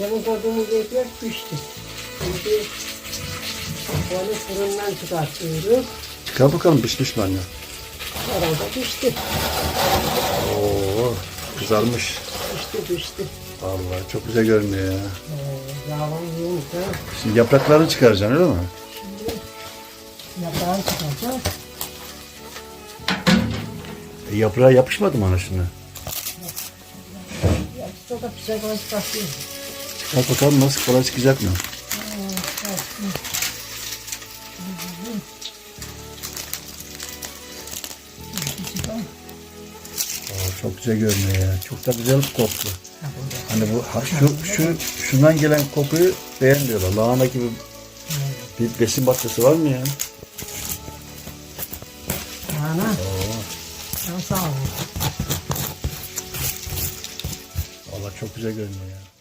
Demin koyduğumuz ekmek pişti. Şimdi onu fırından çıkartıyoruz. Çıkar bakalım pişmiş mi anne? Herhalde pişti. Oo kızarmış. Pişti pişti. Vallahi çok güzel görünüyor ya. Ee, yağlan. Şimdi yapraklarını çıkaracaksın öyle mi? Yaprağını çıkaracağız. E, yaprağa yapışmadı mı ana şimdi? Yapsa da pişer kolay Çıkar bakalım nasıl kolay çıkacak mı? Aa, çok güzel görünüyor ya. Çok da güzel koktu. Hani bu ha, şu, şu şundan gelen kokuyu beğenmiyorlar. Lahana gibi bir besin maddesi var mı ya? Ana. Sen sağ ol. Vallahi çok güzel görünüyor ya.